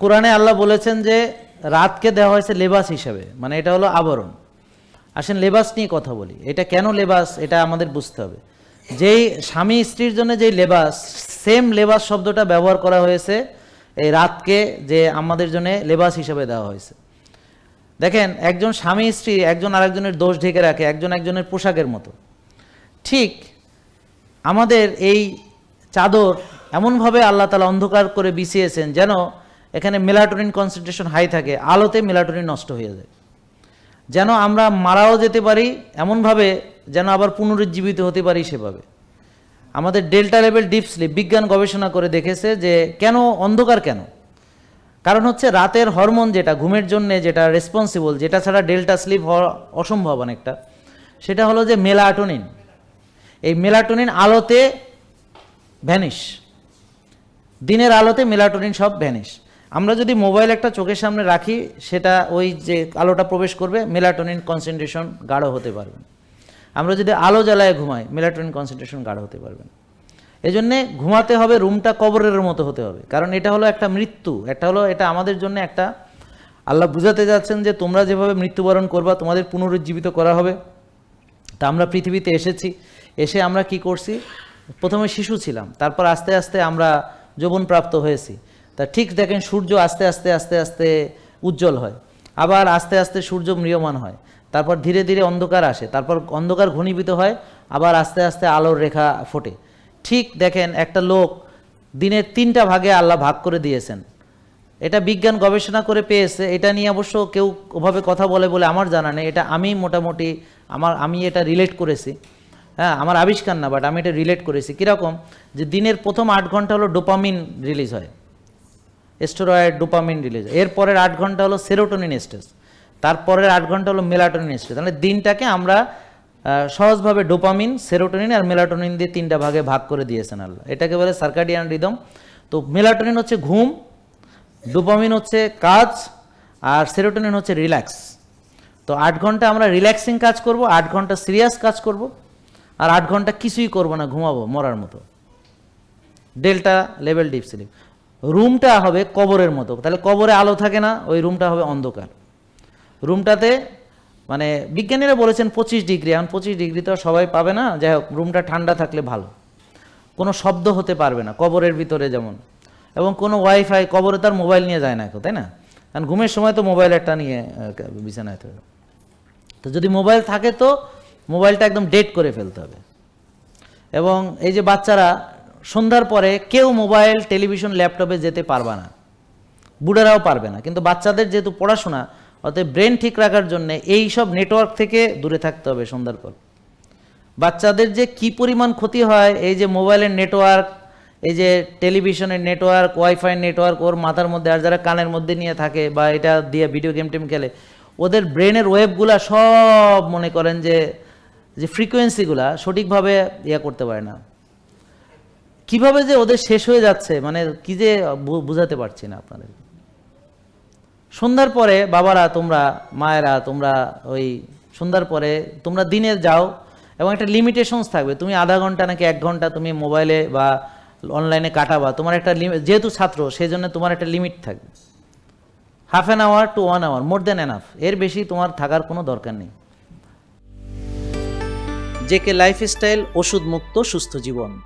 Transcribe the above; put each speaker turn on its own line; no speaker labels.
কোরআনে আল্লাহ বলেছেন যে রাতকে দেওয়া হয়েছে লেবাস হিসাবে মানে এটা হলো আবরণ। আসেন লেবাস নিয়ে কথা বলি। এটা কেন লেবাস? এটা আমাদের বুঝতে হবে। যেই স্বামী স্ত্রীর জন্য যেই লেবাস, সেম লেবাস শব্দটা ব্যবহার করা হয়েছে এই রাতকে যে আমাদের জন্য লেবাস হিসাবে দেওয়া হয়েছে। দেখেন, একজন স্বামী স্ত্রী একজন আরেকজনের দোষ ঢেকে রাখে, একজন একজনের পোশাকের মতো। ঠিক আমাদের এই চাদর এমনভাবে আল্লাহ তালা অন্ধকার করে বিছিয়েছেন যেন এখানে মেলাটোনিন কনসেন্ট্রেশন হাই থাকে, আলোতে মেলাটোনিন নষ্ট হয়ে যায়। যেন আমরা মারাও যেতে পারি, এমনভাবে যেন আবার পুনরুজ্জীবিত হতে পারি সেভাবে। আমাদের ডেল্টা লেভেল ডিপ স্লিপ বিজ্ঞান গবেষণা করে দেখেছে যে কেন, অন্ধকার কেন? কারণ হচ্ছে রাতের হরমোন যেটা, ঘুমের জন্য যেটা রেসপন্সিবল যেটা ছাড়া ডেল্টা স্লিপ হওয়া অসম্ভব অনেকটা, সেটা হলো যে মেলাটোনিন। এই মেলাটোনিন আলোতে ভ্যানিশ দিনের আলোতে মেলাটোনিন সব ভ্যানিশ আমরা যদি মোবাইল একটা চোখের সামনে রাখি, সেটা ওই যে আলোটা প্রবেশ করবে, মেলাটোনিন কনসেন্ট্রেশন গাঢ় হতে পারবে আমরা যদি আলো জ্বালায় ঘুমাই, মেলাটোনিন কনসেন্ট্রেশন গাঢ় হতে পারবে এই জন্যে ঘুমাতে হবে রুমটা কবরের মতো হতে হবে। কারণ এটা হলো একটা মৃত্যু, এটা হলো, এটা আমাদের জন্য একটা, আল্লাহ বুঝাতে যাচ্ছেন যে তোমরা যেভাবে মৃত্যুবরণ করবা, তোমাদের পুনরুজ্জীবিত করা হবে। তা আমরা পৃথিবীতে এসেছি, এসে আমরা কি করছি? প্রথমে শিশু ছিলাম, তারপর আস্তে আস্তে আমরা যৌবনপ্রাপ্ত হয়েছি। তা ঠিক দেখেন সূর্য আস্তে আস্তে আস্তে আস্তে উজ্জ্বল হয়। আবার আস্তে আস্তে সূর্য ম্রিয়মান হয়। তারপর ধীরে ধীরে অন্ধকার আসে। তারপর অন্ধকার ঘনীভূত হয়, আবার আস্তে আস্তে আলোর রেখা ফোটে। ঠিক দেখেন একটা লোক দিনের তিনটা ভাগে আল্লাহ ভাগ করে দিয়েছেন। এটা বিজ্ঞান গবেষণা করে পেয়েছে। এটা নিয়ে অবশ্য কেউ ওভাবে কথা বলে বলে আমার জানা নেই। এটা আমি মোটামুটি আমার, আমি এটা রিলেট করেছি। হ্যাঁ আমার আবিষ্কার না বাট আমি এটা রিলেট করেছি। কীরকম? যে দিনের প্রথম আট ঘণ্টা হলো ডোপামিন রিলিজ হয়। স্টেরয়েড ডোপামিন রিলিজ এরপরের আট ঘণ্টা হলো সেরোটোনিন স্টেজ তারপরের আট ঘণ্টা হলো মেলাটোনিন স্টেজ তাহলে দিনটাকে আমরা সহজভাবে ডোপামিন, সেরোটোনিন আর মেলাটোনিন দিয়ে তিনটা ভাগে ভাগ করে দিয়েছেন আল্লাহ। এটাকে বলে সার্কাডিয়ান রিদম তো মেলাটোনিন হচ্ছে ঘুম, ডোপামিন হচ্ছে কাজ, আর সেরোটোনিন হচ্ছে রিল্যাক্স তো আট ঘণ্টা আমরা রিল্যাক্সিং কাজ করব, আট ঘণ্টা সিরিয়াস কাজ করব, আর আট ঘণ্টা কিছুই করব না, ঘুমাবো, মরার মতো। ডেল্টা লেভেল ডিপ স্লিপ রুমটা হবে কবরের মতো। তাহলে কবরে আলো থাকে না, ওই রুমটা হবে অন্ধকার। রুমটাতে মানে বিজ্ঞানীরা বলেছেন পঁচিশ ডিগ্রি। এখন পঁচিশ ডিগ্রি তো সবাই পাবে না, যাই হোক, রুমটা ঠান্ডা থাকলে ভালো। কোনো শব্দ হতে পারবে না, কবরের ভিতরে যেমন। এবং কোনো ওয়াইফাই, কবরে তার মোবাইল নিয়ে যায় না কেউ তাই না? কারণ ঘুমের সময় তো মোবাইল একটা নিয়ে বিছানায় থাকে। তো যদি মোবাইল থাকে তো, মোবাইলটা একদম ডেট করে ফেলতে হবে। এবং এই যে বাচ্চারা সন্ধ্যার পরে কেউ মোবাইল, টেলিভিশন, ল্যাপটপে যেতে পারবে না। বুড়ারাও পারবে না। কিন্তু বাচ্চাদের যেহেতু পড়াশোনা, অতএব ব্রেন ঠিক রাখার জন্য এই সব নেটওয়ার্ক থেকে দূরে থাকতে হবে সন্ধ্যার পর। বাচ্চাদের যে কি পরিমাণ ক্ষতি হয়, এই যে মোবাইলের নেটওয়ার্ক, এই যে টেলিভিশনের নেটওয়ার্ক, ওয়াইফাই নেটওয়ার্ক, ওর মাথার মধ্যে আর যারা কানের মধ্যে নিয়ে থাকে বা এটা দিয়ে ভিডিও গেম টেম খেলে, ওদের ব্রেনের ওয়েবগুলা সব মনে করেন যে যে ফ্রিকোয়েন্সিগুলা সঠিকভাবে ইয়ে করতে পারে না। কীভাবে যে ওদের শেষ হয়ে যাচ্ছে? মানে কি যে বুঝাতে পারছি না আপনাদের। সন্ধ্যার পরে বাবারা, তোমরা, মায়েরা, তোমরা ওই সন্ধ্যার পরে তোমরা দিনে যাও এবং একটা লিমিটেশনস থাকবে। তুমি আধা ঘণ্টা নাকি এক ঘণ্টা তুমি মোবাইলে বা অনলাইনে কাটাবা। তোমার একটা lim- যেহেতু ছাত্র সেই জন্য তোমার একটা লিমিট থাকবে। Half an hour to one hour more than enough এর বেশি তোমার থাকার কোনো দরকার নেই। জেকে লাইফস্টাইল ওষুধ মুক্ত সুস্থ জীবন।